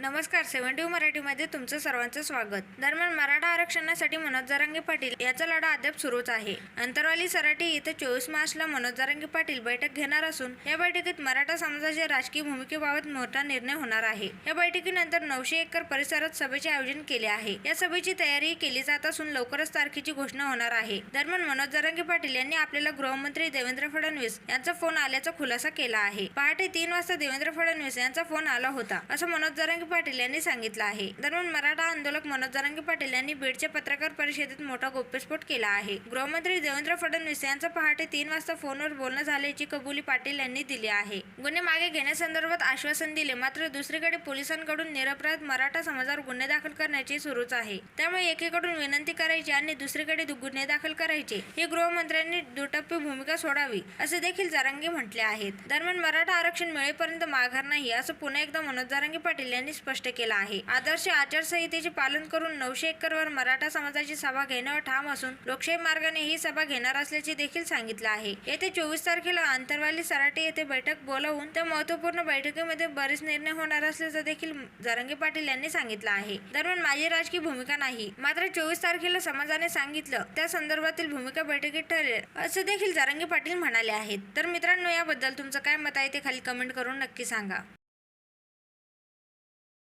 नमस्कार सेव्हन्टी मराठीमध्ये तुमचं सर्वांचं स्वागत. दरम्यान मराठा आरक्षणासाठी मनोज जारांगी पाटील याचा लढा अद्याप सुरूच आहे. अंतरवाली सराठी इथे चोवीस मार्चला मनोज जरांगे पाटील बैठक घेणार असून या बैठकीत मराठा समाजाच्या राजकीय भूमिकेबाबत मोठा निर्णय होणार आहे. या बैठकीनंतर नऊशे एकर परिसरात सभेचे आयोजन केले आहे. या सभेची तयारी केली जात असून लवकरच तारखेची घोषणा होणार आहे. दरम्यान मनोज जरांगे पाटील यांनी आपल्याला गृहमंत्री देवेंद्र फडणवीस यांचा फोन आल्याचा खुलासा केला आहे. पहाटे तीन वाजता देवेंद्र फडणवीस यांचा फोन आला होता असं मनोज जरांगे पाटील यांनी सांगितलं आहे. दरम्यान मराठा आंदोलक मनोज जरांगे पाटील यांनी बीडच्या पत्रकार परिषदेत मोठा गोप्यस्फोट केला आहे. गृहमंत्री देवेंद्र फडणवीस यांचं पहाटे तीन वाजता फोनवर बोलणं झाल्याची कबुली पाटील यांनी दिली आहे. गुन्हे मागे घेण्यासंदर्भात आश्वासन दिले मात्र दुसरीकडे पोलिसांकडून निरपराध मराठा समाजावर गुन्हे दाखल करण्याची सुरूच आहे. त्यामुळे एकीकडून विनंती करायची आणि दुसरीकडे गुन्हे दाखल करायचे हे गृहमंत्र्यांनी दुटप्पी भूमिका सोडावी असे देखील जारांगे म्हटले आहेत. दरम्यान मराठा आरक्षण मिळेपर्यंत माघार नाही असं पुन्हा एकदा मनोज जारांगे पाटील यांनी स्पष्ट केलं आहे. आदर्श आचारसंहितेचे पालन करून नऊशे एकरवर मराठा समाजाची सभा घेण्यावर ठाम असून लोकशाही मार्गाने ही सभा घेणार असल्याचे देखील सांगितलं आहे. येथे चोवीस तारखेला आंतरवाली सराटे येथे बैठक बोलावून त्या महत्त्वपूर्ण बैठकीमध्ये बरेच निर्णय होणार असल्याचं देखील जरांगे पाटील यांनी सांगितलं आहे. दरम्यान माझी राजकीय भूमिका नाही. मात्र चोवीस तारखेला समाजाने सांगितलं त्या संदर्भातील भूमिका बैठकीत ठरेल असं देखील जरांगे पाटील म्हणाले आहेत. तर मित्रांनो याबद्दल तुमचं काय मत आहे ते खाली कमेंट करून नक्की सांगा.